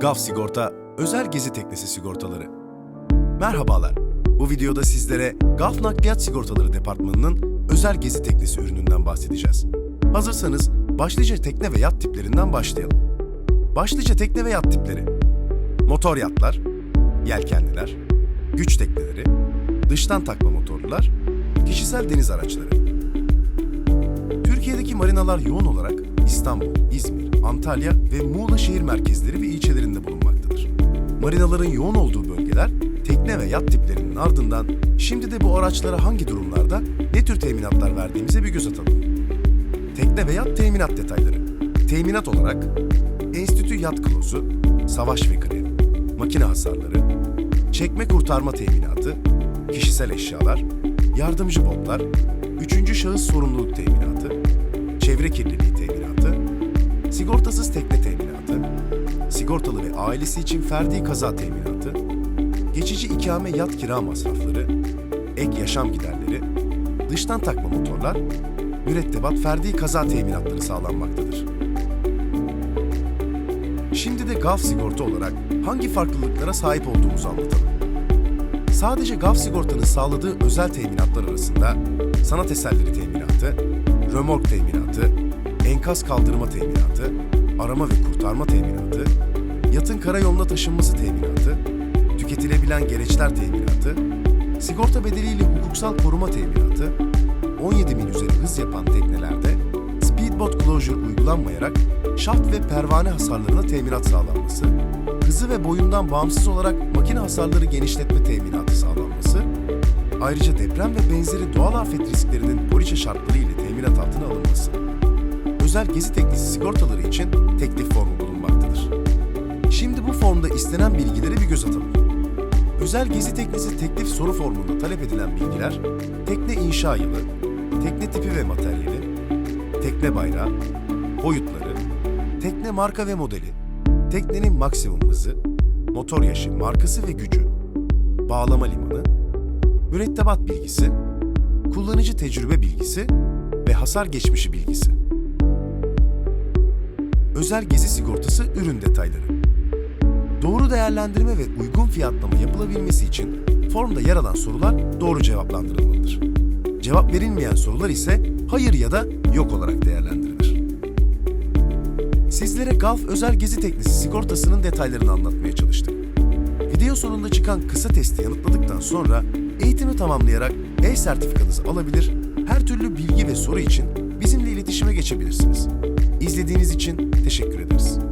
GAF Sigorta Özel Gezi Teknesi Sigortaları. Merhabalar. Bu videoda sizlere GAF Nakliyat Sigortaları Departmanı'nın özel gezi teknesi ürününden bahsedeceğiz. Hazırsanız başlıca tekne ve yat tiplerinden başlayalım. Başlıca tekne ve yat tipleri. Motor yatlar, yelkenliler, güç tekneleri, dıştan takma motorlular, kişisel deniz araçları. Türkiye'deki marinalar yoğun olarak İstanbul, İzmir, Antalya ve Muğla şehir merkezleri ve ilçelerinde bulunmaktadır. Marinaların yoğun olduğu bölgeler tekne ve yat tiplerinin ardından şimdi de bu araçlara hangi durumlarda ne tür teminatlar verdiğimize bir göz atalım. Tekne ve yat teminat detayları. Teminat olarak enstitü yat kılavuzu, savaş ve kredi, makine hasarları, çekme kurtarma teminatı, kişisel eşyalar, yardımcı botlar, üçüncü şahıs sorumluluk teminatı, çevre kirliliği teminatı, sigortalı ve ailesi için ferdi kaza teminatı, geçici ikame yat kira masrafları, ek yaşam giderleri, dıştan takma motorlar, mürettebat ferdi kaza teminatları sağlanmaktadır. Şimdi de GAF sigorta olarak hangi farklılıklara sahip olduğumuzu anlatalım. Sadece GAF sigortanın sağladığı özel teminatlar arasında sanat eserleri teminatı, römork teminatı, enkaz kaldırma teminatı, arama ve kurtarma teminatı, yatın karayoluna taşınması teminatı, tüketilebilen gereçler teminatı, sigorta bedeliyle hukuksal koruma teminatı, 17 mil üzeri hız yapan teknelerde speedboat closure uygulanmayarak şaft ve pervane hasarlarına teminat sağlanması, hızı ve boyundan bağımsız olarak makine hasarları genişletme teminatı sağlanması, ayrıca deprem ve benzeri doğal afet risklerinin poliçe şartları ile teminat altına alınması. Özel gezi teknesi sigortaları için teklif formu bulunmaktadır. Şimdi bu formda istenen bilgilere bir göz atalım. Özel gezi teknesi teklif soru formunda talep edilen bilgiler, tekne inşa yılı, tekne tipi ve materyali, tekne bayrağı, boyutları, tekne marka ve modeli, teknenin maksimum hızı, motor yaşı, markası ve gücü, bağlama limanı, mürettebat bilgisi, kullanıcı tecrübe bilgisi ve hasar geçmişi bilgisi. Özel gezi sigortası ürün detayları. Doğru değerlendirme ve uygun fiyatlama yapılabilmesi için formda yer alan sorular doğru cevaplandırılmalıdır. Cevap verilmeyen sorular ise hayır ya da yok olarak değerlendirilir. Sizlere Gulf Özel Gezi Teknesi sigortasının detaylarını anlatmaya çalıştık. Video sonunda çıkan kısa testi yanıtladıktan sonra eğitimi tamamlayarak E-sertifikanızı alabilir, her türlü bilgi ve soru için bizimle iletişime geçebilirsiniz. İzlediğiniz için teşekkür ederiz.